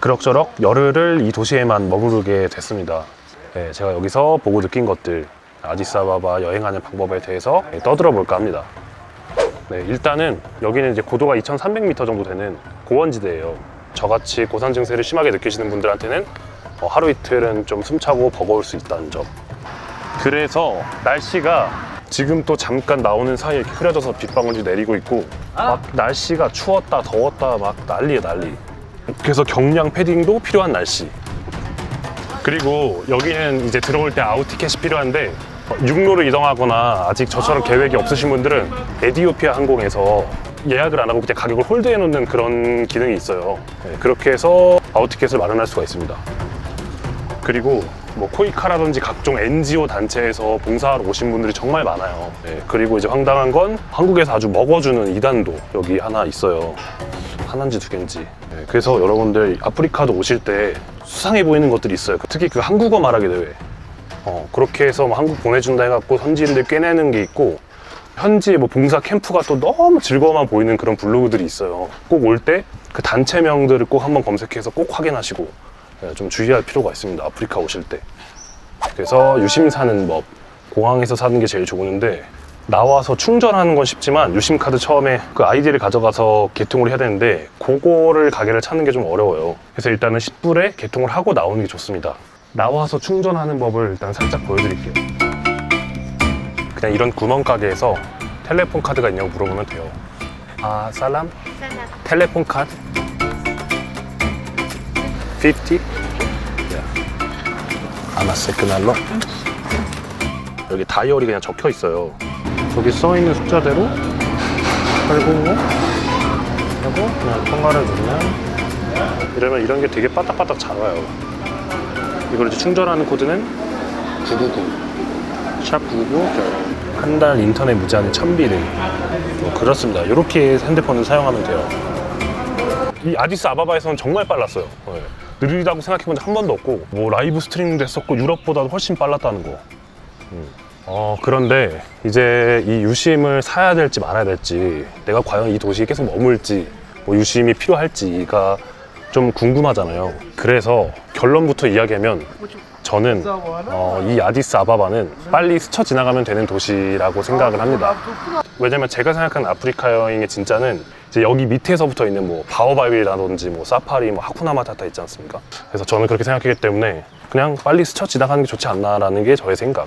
그럭저럭 열흘을 이 도시에만 머무르게 됐습니다. 네, 제가 여기서 보고 느낀 것들, 아디스아바바 여행하는 방법에 대해서 떠들어 볼까 합니다. 네, 일단은 여기는 이제 고도가 2,300m 정도 되는 고원지대예요. 저같이 고산 증세를 심하게 느끼시는 분들한테는 어, 하루 이틀은 좀 숨차고 버거울 수 있다는 점. 그래서 날씨가 지금 또 잠깐 나오는 사이에 이렇게 흐려져서 빗방울이 내리고 있고 막 날씨가 추웠다 더웠다 막 난리에 난리. 그래서 경량 패딩도 필요한 날씨. 그리고 여기는 이제 들어올 때 아웃 티켓이 필요한데 어, 육로를 이동하거나 아직 저처럼 계획이 없으신 분들은 에디오피아 항공에서 예약을 안 하고 그냥 가격을 홀드해 놓는 그런 기능이 있어요. 네, 그렇게 해서 아웃 티켓을 마련할 수가 있습니다. 그리고 뭐 코이카라든지 각종 NGO 단체에서 봉사하러 오신 분들이 정말 많아요. 네, 그리고 이제 황당한 건 한국에서 아주 먹어주는 이단도 여기 하나 있어요. 하나인지 두 개인지. 네, 그래서 여러분들 아프리카도 오실 때 수상해 보이는 것들이 있어요. 특히 그 한국어 말하기 대회. 어, 그렇게 해서 뭐 한국 보내준다 해갖고 현지인들 꿰내는 게 있고 현지 뭐 봉사 캠프가 또 너무 즐거워만 보이는 그런 블로그들이 있어요. 꼭 올 때 그 단체명들을 꼭 한번 검색해서 꼭 확인하시고 예, 좀 주의할 필요가 있습니다. 아프리카 오실 때. 그래서 유심 사는 법. 공항에서 사는 게 제일 좋은데 나와서 충전하는 건 쉽지만 유심 카드 처음에 그 아이디를 가져가서 개통을 해야 되는데 그거를 가게를 찾는 게 좀 어려워요. 그래서 일단은 10불에 개통을 하고 나오는 게 좋습니다. 나와서 충전하는 법을 일단 살짝 보여드릴게요. 그냥 이런 구멍 가게에서 텔레폰 카드가 있냐고 물어보면 돼요. 아, 살람? 텔레폰 카드? 50? 아마세 그날로 여기 다이어리 그냥 적혀 있어요. 저기 써 있는 숫자대로 805 하고 그냥 통화를 누르면 이러면 이런 게 되게 빠딱빠딱 잘 와요. 이걸 이제 충전하는 코드는 999. 샵 999. 한 달 인터넷 무제한 1000비를. 뭐 그렇습니다. 이렇게 핸드폰을 사용하면 돼요. 이 아디스 아바바에서는 정말 빨랐어요. 네. 느리다고 생각해본 적 한 번도 없고, 뭐 라이브 스트리밍도 했었고, 유럽보다도 훨씬 빨랐다는 거. 음. 어, 그런데 이제 이 유심을 사야 될지 말아야 될지, 내가 과연 이 도시에 계속 머물지, 뭐 유심이 필요할지가 좀 궁금하잖아요. 그래서 결론부터 이야기하면 저는 어, 이 아디스 아바바는 빨리 스쳐 지나가면 되는 도시라고 생각을 합니다. 왜냐면 제가 생각하는 아프리카 여행의 진짜는 이제 여기 밑에서부터 있는 뭐 바오바빌이라든지 뭐 사파리, 뭐 하쿠나 마타타 있지 않습니까? 그래서 저는 그렇게 생각하기 때문에 그냥 빨리 스쳐 지나가는 게 좋지 않나라는 게 저의 생각.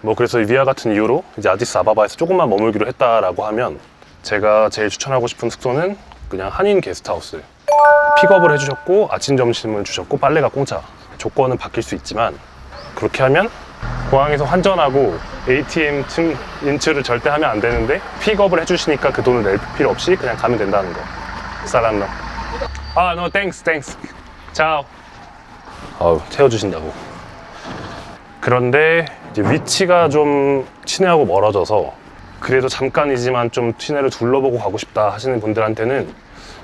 뭐 그래서 위와 같은 이유로 이제 아디스 아바바에서 조금만 머물기로 했다라고 하면 제가 제일 추천하고 싶은 숙소는 그냥 한인 게스트하우스. 픽업을 해주셨고 아침 점심을 주셨고 빨래가 공짜. 조건은 바뀔 수 있지만 그렇게 하면 공항에서 환전하고 ATM 층 인출을 절대 하면 안 되는데 픽업을 해주시니까 그 돈을 낼 필요 없이 그냥 가면 된다는 거. 살람노. 아, no, thanks, thanks. 자오. 아우, 태워주신다고. 그런데 이제 위치가 좀 시내하고 멀어져서 그래도 잠깐이지만 좀 시내를 둘러보고 가고 싶다 하시는 분들한테는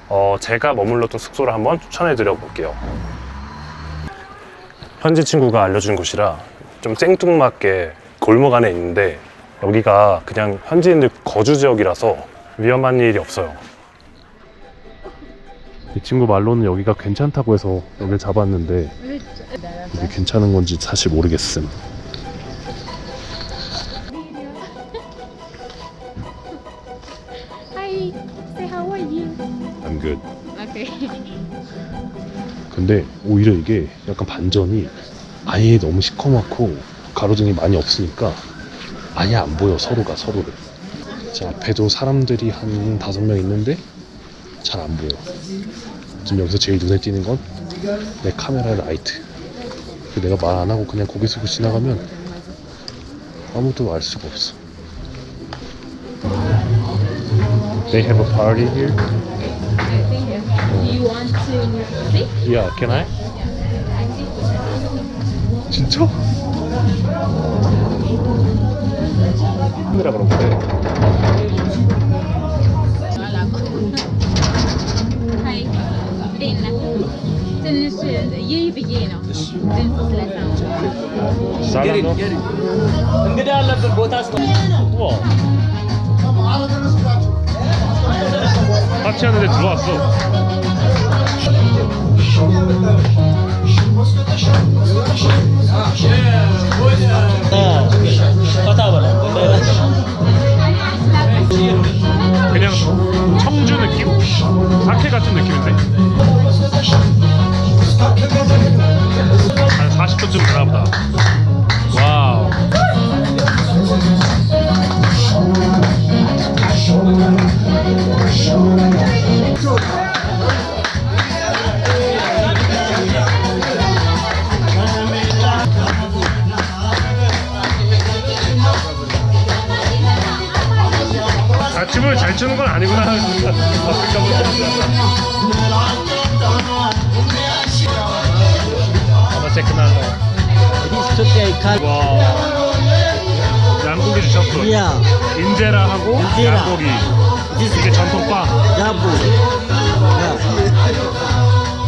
어, 제가 머물렀던 숙소를 한번 추천해 드려 볼게요. 현지 친구가 알려준 곳이라 좀 생뚱맞게 골목 안에 있는데 여기가 그냥 현지인들 거주 지역이라서 위험한 일이 없어요. 이 친구 말로는 여기가 괜찮다고 해서 여기를 잡았는데 이게 괜찮은 건지 사실 모르겠음. Hi, say how are you? I'm good. Okay. 근데 오히려 이게 약간 반전이 아예 너무 시커멓고 가로등이 많이 없으니까 아예 안 보여 서로가 서로를. 자 앞에도 사람들이 한 다섯 명 있는데 잘 안 보여. 지금 여기서 제일 눈에 띄는 건 내 카메라 라이트. 그 내가 말 안 하고 그냥 고개 숙이고 지나가면 아무도 알 수가 없어. They have a party here? Do you want to see? Yeah, can I? 진짜? 힘내라 그런 건데 Hej. Din. Den är given igenom. Den får släppa. 살라노? እንግዲህ ያለብን ቦታ ስለ 우와 같이 하는데 들어왔어. 어, 와. 양고기 주셨어. Iya, 인제라하고 인제라. 양고기. 이게 전통빵. Ya.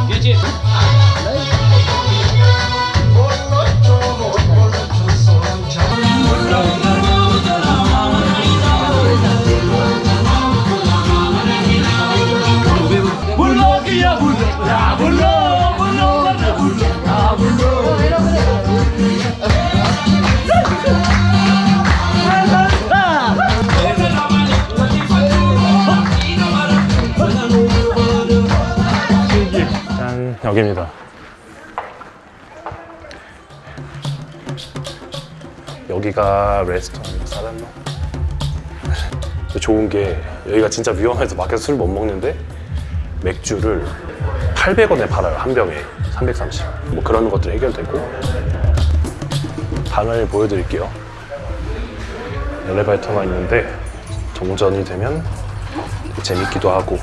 Geçin. 짠, 여기입니다. 여기가 레스토랑 사람로. 좋은 게 여기가 진짜 위험해서 밖에서 술 못 먹는데 맥주를 800원에 팔아요 한 병에 330. 뭐 그런 것들 해결되고 방을 보여드릴게요. 엘리베이터가 있는데 동전이 되면 재밌기도 하고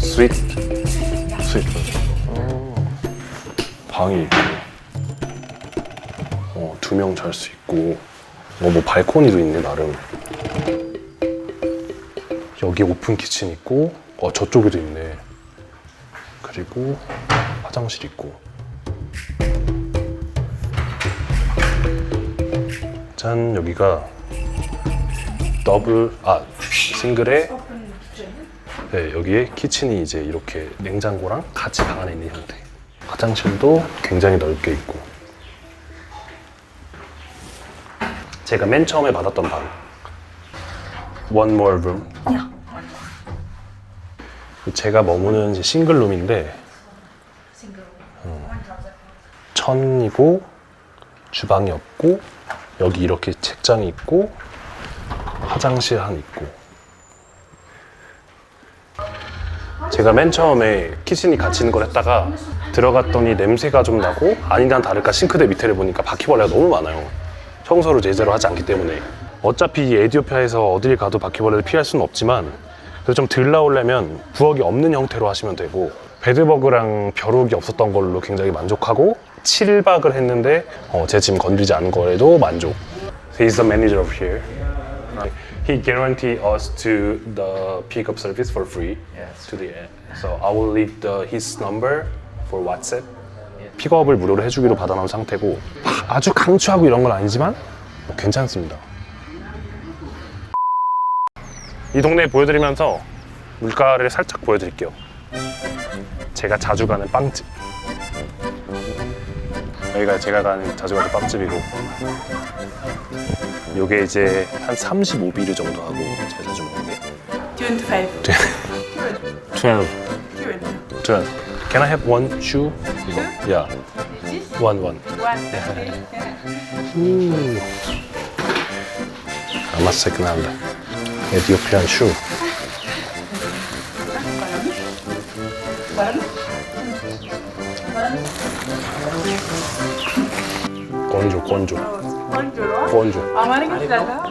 스윗 스윗 어, 방이. 있고 어, 두 명 잘 수 있고. 어, 뭐 발코니도 있네 나름. 여기 오픈 키친 있고 어 저쪽에도 있네. 그리고 화장실 있고 짠 여기가 더블 아 싱글에 네, 여기에 키친이 이제 이렇게 냉장고랑 같이 방 안에 있는 형태. 화장실도 굉장히 넓게 있고. 제가 맨 처음에 받았던 방. One more room. 제가 머무는 싱글룸인데, 어, 천이고, 주방이 없고, 여기 이렇게 책장이 있고, 화장실 한 있고, 제가 맨 처음에 키친이 같이 있는 걸 했다가 들어갔더니 냄새가 좀 나고 아니나 다를까 싱크대 밑에를 보니까 바퀴벌레가 너무 많아요. 청소를 제대로 하지 않기 때문에 어차피 이 에디오피아에서 어딜 가도 바퀴벌레를 피할 수는 없지만 그래서 좀 덜 나오려면 부엌이 없는 형태로 하시면 되고 베드버그랑 벼룩이 없었던 걸로 굉장히 만족하고 7박을 했는데 어, 제 짐 건드리지 않은 거에도 만족. He is the manager of here. He guarantee us to the pickup service for free to the end. So I will leave the, his number for WhatsApp. 픽업을 무료로 해주기로 받아놓은 상태고 아주 강추하고 이런 건 아니지만 괜찮습니다. 이 동네 보여드리면서 물가를 살짝 보여드릴게요. 제가 자주 가는 빵집. 여기가 제가 가는 자주 가는 빵집이고 요게 이제 한 35비르 정도 하고 제가 자주 먹는 게 25. 12 Good. 12 Can I have one shoe? 이거 Yeah One one One. 음. 아마스테크 나온다 에디오피안 슈 건조 건조 Bonjour. 건조 que cidadã.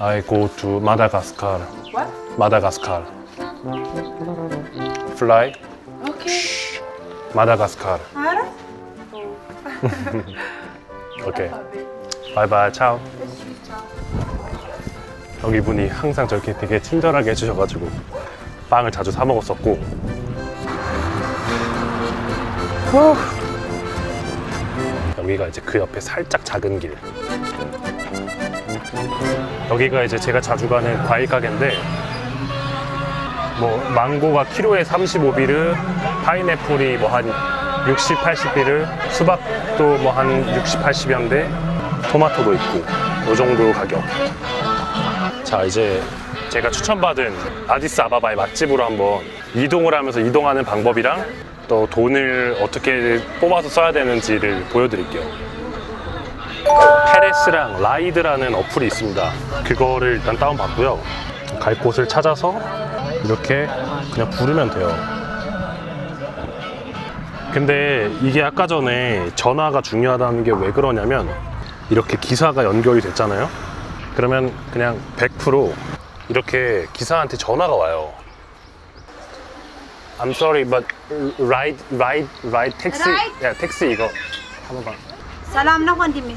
I go to Madagascar What? Madagascar Fly Okay. Madagascar Ara? 오케이 바이바이 차오 여기 분이 항상 저렇게 되게 친절하게 해주셔가지고 빵을 자주 사 먹었었고 후. 여기가 이제 그 옆에 살짝 작은 길. 여기가 이제 제가 자주 가는 과일 가게인데 뭐 망고가 키로에 35비르, 파인애플이 뭐 한 60, 80비르, 수박도 뭐 한 60, 80연데 토마토도 있고 요 정도 가격. 자 이제 제가 추천받은 아디스 아바바의 맛집으로 한번 이동을 하면서 이동하는 방법이랑 또 돈을 어떻게 뽑아서 써야 되는지를 보여드릴게요. 페레스랑 라이드라는 어플이 있습니다. 그거를 일단 다운받고요. 갈 곳을 찾아서 이렇게 그냥 부르면 돼요. 근데 이게 아까 전에 전화가 중요하다는 게 왜 그러냐면 이렇게 기사가 연결이 됐잖아요. 그러면 그냥 100% 이렇게 기사한테 전화가 와요. I'm sorry, but ride, ride, ride taxi. Ride? Yeah, taxi 이거 한 번만. ሰላም ነው ወንድሜ።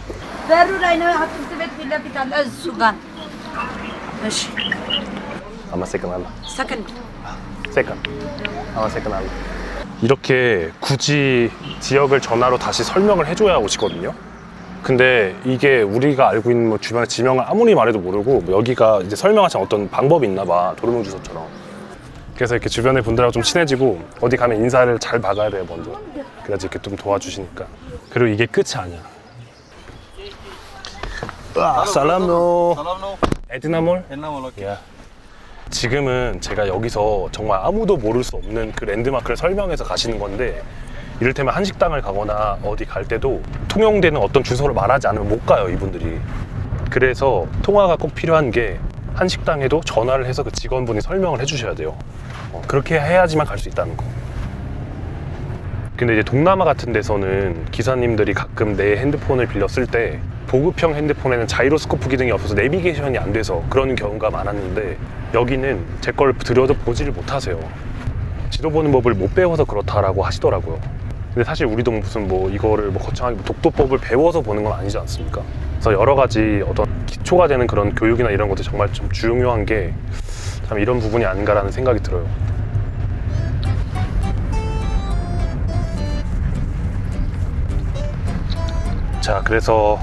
በሩ ላይ ነው አትክልት ቤት ፊት ለፊት አለ፣ እሱ ጋር። እሺ አመሰግናለሁ። ሰከንድ 세컨. 아마세컨하고. 이렇게 굳이 지역을 전화로 다시 설명을 해줘야 오시거든요. 근데 이게 우리가 알고 있는 뭐 주변의 지명을 아무리 말해도 모르고 뭐 여기가 이제 설명하신 어떤 방법이 있나 봐. 도르묵 주소처럼. 그래서 이렇게 주변의 분들하고 좀 친해지고 어디 가면 인사를 잘 박아야 돼요 먼저. 그래야지 이렇게 좀 도와주시니까. 그리고 이게 끝이 아니야. 아, 살람노. 에드나몰? 야. 지금은 제가 여기서 정말 아무도 모를 수 없는 그 랜드마크를 설명해서 가시는 건데 이를테면 한식당을 가거나 어디 갈 때도 통용되는 어떤 주소를 말하지 않으면 못 가요 이분들이. 그래서 통화가 꼭 필요한 게 한식당에도 전화를 해서 그 직원분이 설명을 해주셔야 돼요 어, 그렇게 해야지만 갈 수 있다는 거 근데 이제 동남아 같은 데서는 기사님들이 가끔 내 핸드폰을 쓸때 보급형 핸드폰에는 자이로스코프 기능이 없어서 내비게이션이 안 돼서 그런 경우가 많았는데 여기는 제 걸 들여다 보지를 못하세요. 지도 보는 법을 못 배워서 그렇다라고 하시더라고요. 근데 사실 우리도 무슨 뭐 이거를 뭐 거창하게 뭐 독도법을 배워서 보는 건 아니지 않습니까? 그래서 여러 가지 어떤 기초가 되는 그런 교육이나 이런 것도 정말 좀 중요한 게 참 이런 부분이 아닌가라는 생각이 들어요. 자, 그래서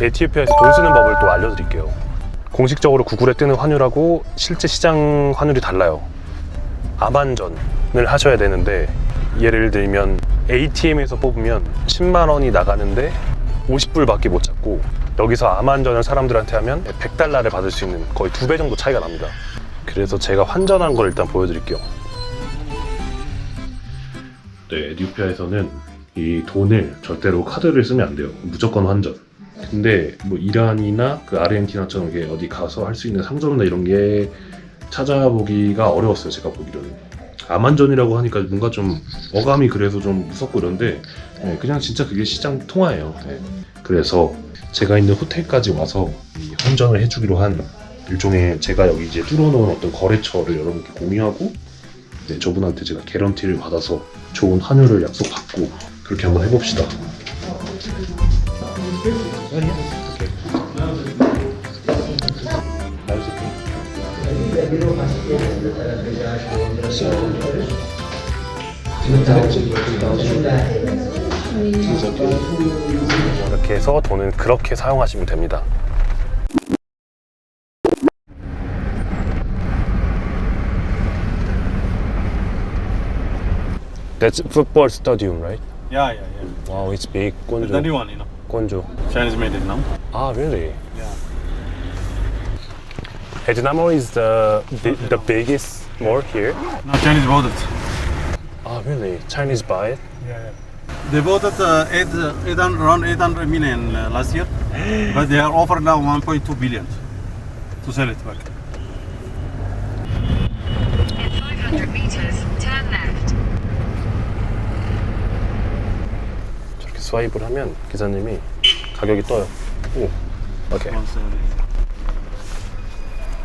에티오피아에서 돈 쓰는 법을 또 알려드릴게요. 공식적으로 구글에 뜨는 환율하고 실제 시장 환율이 달라요. 암환전을 하셔야 되는데 예를 들면 ATM에서 뽑으면 10만 원이 나가는데 50불밖에 못 잡고 여기서 암환전을 사람들한테 하면 100달러를 받을 수 있는 거의 두 배 정도 차이가 납니다. 그래서 제가 환전한 걸 일단 보여드릴게요. 네, 에티오피아에서는 이 돈을 절대로 카드를 쓰면 안 돼요. 무조건 환전. 근데 뭐 이란이나 그 아르헨티나처럼 이게 어디 가서 할 수 있는 상점이나 이런 게 찾아보기가 어려웠어요. 제가 보기로는. 암환전이라고 하니까 뭔가 좀 어감이 그래서 좀 무섭고 이런데 네, 그냥 진짜 그게 시장 통화예요. 네. 그래서 제가 있는 호텔까지 와서 이 환전을 해주기로 한 일종의 제가 여기 이제 뚫어놓은 어떤 거래처를 여러분께 공유하고 네, 저분한테 제가 개런티를 받아서 좋은 환율을 약속받고 그렇게 한번 해봅시다. 이렇게 해서 돈은 그렇게 사용하시면 됩니다. That's football stadium, right? Yeah, yeah, yeah. Wow, it's big. The new Gwonju. one, you know. Gwonju. Chinese made it now. Ah, really? Yeah. Hedinamo is the the, the biggest mall here. No, Chinese bought it. Ah, really? Chinese buy it? They bought it uh, eight, uh, 800, around 800 million uh, last year, but they are offered now 1.2 billion to sell it back. In 500 meters, turn left. 저렇게 스와이프를 하면 기사님이 가격이 떠요. 오, 오케이. 170.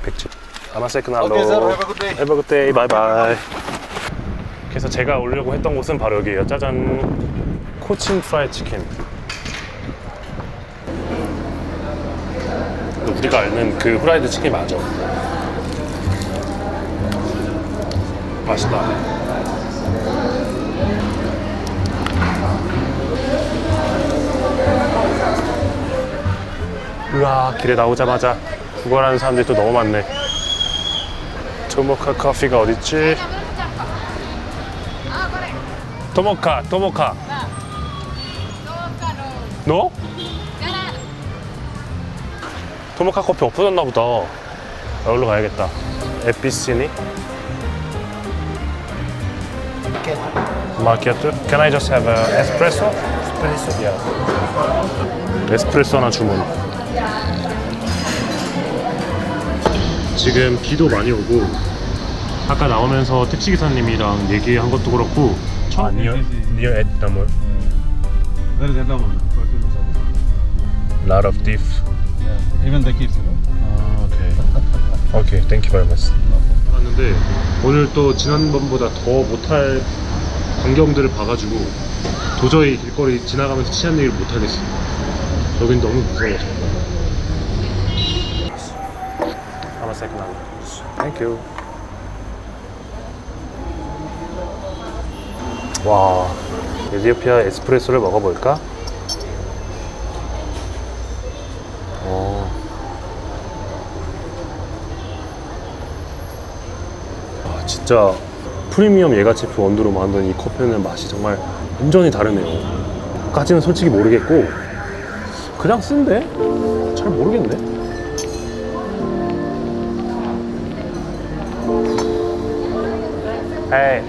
백지. 아마 세크날로. Okay, sir. Have a good day. Have a good day. Bye bye. 그래서 제가 오려고 했던 곳은 바로 여기예요. 짜잔. 코친 프라이 치킨. 우리가 알는 그 후라이드 치킨 맞아. 맛있다. 으아 길에 나오자마자 구걸하는 사람들이 또 너무 많네 토모카 커피가 어딨지? 토모카 토모카 너? 토모카 커피 없어졌나 보다. 여기로 가야겠다. 에피시니? 마키아토? Can I just have a espresso? Espresso? Yeah. 에스프레소 하나 주문. 지금 비도 많이 오고 아까 나오면서 택시 기사님이랑 얘기한 것도 그렇고 아앳 나물 There is another one. Lot of diff Even the kids, you know. 아 오케이 오케이 땡큐 very much. 봤는데 오늘 또 지난번보다 더 못할 광경들을 봐가지고 도저히 길거리 지나가면서 치안 얘기를 못하겠어 여긴 너무 무서워서. 하나 세컨 땡큐 와 에티오피아 에스프레소를 먹어볼까? 진짜 프리미엄 예가체프 원두로 만든 이 커피는 맛이 정말 완전히 다르네요. 까지는 솔직히 모르겠고 그냥 쓴데 잘 모르겠네. Hey,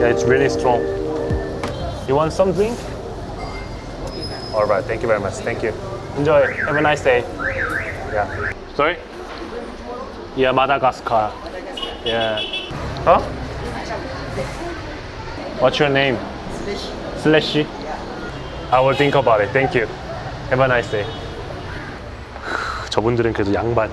yeah, it's really strong. You want some drink? All right, thank you very much. Thank you. Enjoy. Have a nice day. Yeah. Sorry? Yeah, Madagascar. Yeah. Huh? What's your name? Slashy. I will think about it. Thank you. Have a nice day. 저분들은 그래도 양반.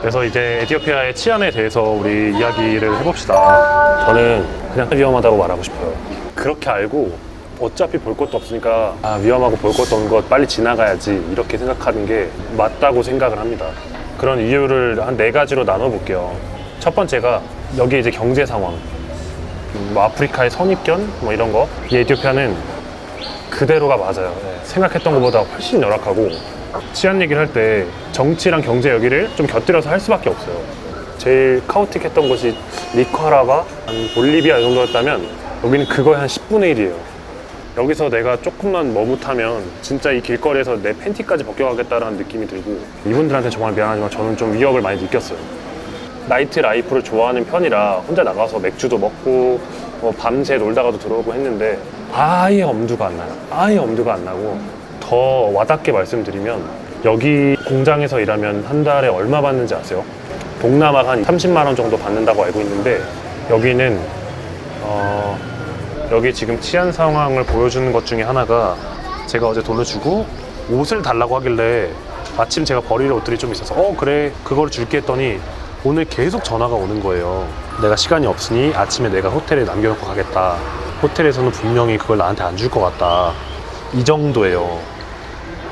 그래서 이제 에티오피아의 치안에 대해서 우리 이야기를 해봅시다. 저는 그냥 위험하다고 말하고 싶어요. 그렇게 알고 어차피 볼 것도 없으니까 아, 위험하고 볼 것도 없는 것 빨리 지나가야지 이렇게 생각하는 게 맞다고 생각을 합니다. 그런 이유를 한 네 가지로 나눠볼게요. 첫 번째가 여기 이제 경제 상황, 음, 뭐 아프리카의 선입견 뭐 이런 거. 이 에티오피아는 그대로가 맞아요. 네, 생각했던 것보다 훨씬 열악하고 치안 얘기를 할 때 정치랑 경제 여기를 좀 곁들여서 할 수밖에 없어요. 제일 카오틱했던 곳이 니카라과, 한 볼리비아 이 정도였다면 여기는 그거의 한 10분의 1이에요. 여기서 내가 조금만 머뭇하면 진짜 이 길거리에서 내 팬티까지 벗겨가겠다라는 느낌이 들고 이분들한테 정말 미안하지만 저는 좀 위협을 많이 느꼈어요. 나이트 라이프를 좋아하는 편이라 혼자 나가서 맥주도 먹고 뭐 밤새 놀다가도 들어오고 했는데 아예 엄두가 안 나요. 아예 엄두가 안 나고 더 와닿게 말씀드리면 여기 공장에서 일하면 한 달에 얼마 받는지 아세요? 동남아가 한 30만 원 정도 받는다고 알고 있는데 여기는 어, 여기 지금 치안 상황을 보여주는 것 중에 하나가 제가 어제 돈을 주고 옷을 달라고 하길래 마침 제가 버릴 옷들이 좀 있어서 어 그래 그걸 줄게 했더니 오늘 계속 전화가 오는 거예요. 내가 시간이 없으니 아침에 내가 호텔에 남겨놓고 가겠다. 호텔에서는 분명히 그걸 나한테 안 줄 것 같다. 이 정도예요.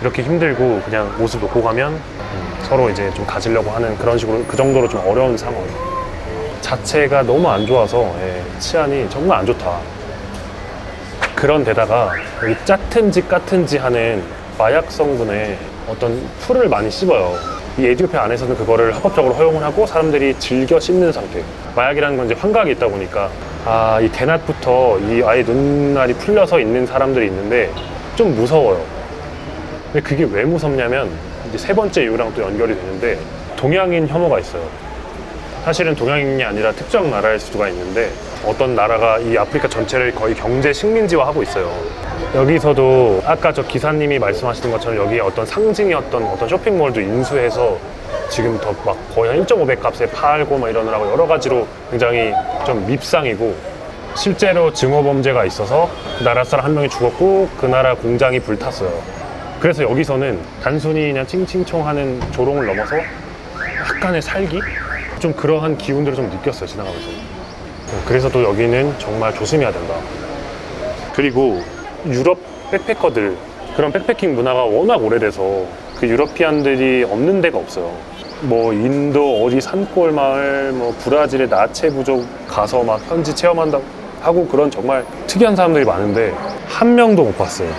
이렇게 힘들고 그냥 옷을 놓고 가면 음, 서로 이제 좀 가지려고 하는 그런 식으로 그 정도로 좀 어려운 상황 자체가 너무 안 좋아서 예, 치안이 정말 안 좋다. 그런 데다가 여기 짰든지 까든지 하는 마약 성분의 어떤 풀을 많이 씹어요. 이 에티오피아 안에서는 그거를 합법적으로 허용을 하고 사람들이 즐겨 씹는 상태. 마약이라는 건 이제 환각이 있다 보니까 아, 이 대낮부터 이 아예 눈알이 풀려서 있는 사람들이 있는데 좀 무서워요. 근데 그게 왜 무섭냐면 이제 세 번째 이유랑 또 연결이 되는데 동양인 혐오가 있어요. 사실은 동양인이 아니라 특정 나라일 수가 있는데 어떤 나라가 이 아프리카 전체를 거의 경제 식민지화 하고 있어요. 여기서도 아까 저 기사님이 말씀하시는 것처럼 여기 어떤 상징이었던 어떤 쇼핑몰도 인수해서 지금 더 막 거의 한 1.5배 값에 팔고 막 이러느라고 여러 가지로 굉장히 좀 밉상이고 실제로 증오 범죄가 있어서 그 나라 사람 한 명이 죽었고 그 나라 공장이 불탔어요. 그래서 여기서는 단순히 그냥 칭칭총 하는 조롱을 넘어서 약간의 살기? 좀 그러한 기운들을 좀 느꼈어요, 지나가면서. 그래서 또 여기는 정말 조심해야 된다. 그리고 유럽 백패커들, 그런 백패킹 문화가 워낙 오래돼서 그 유러피안들이 없는 데가 없어요. 뭐 인도 어디 산골 마을, 뭐 브라질의 나체 부족 가서 막 현지 체험한다 하고 그런 정말 특이한 사람들이 많은데 한 명도 못 봤어요.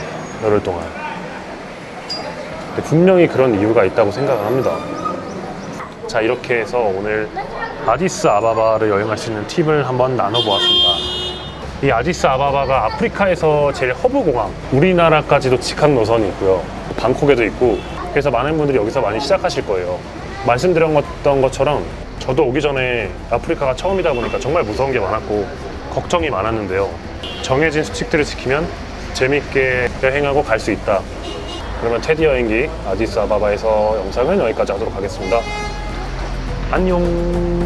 열흘 동안. 분명히 그런 이유가 있다고 생각을 합니다. 자 이렇게 해서 오늘 아디스 아바바를 여행할 수 있는 팁을 한번 나눠보았습니다. 이 아디스 아바바가 아프리카에서 제일 허브 공항, 우리나라까지도 직항 노선이 있고요. 방콕에도 있고, 그래서 많은 분들이 여기서 많이 시작하실 거예요. 말씀드렸던 것처럼 저도 오기 전에 아프리카가 처음이다 보니까 정말 무서운 게 많았고 걱정이 많았는데요. 정해진 수칙들을 지키면 재밌게 여행하고 갈 수 있다. 그러면 테디 여행기 아디스 아바바에서 영상은 여기까지 하도록 하겠습니다. 안녕.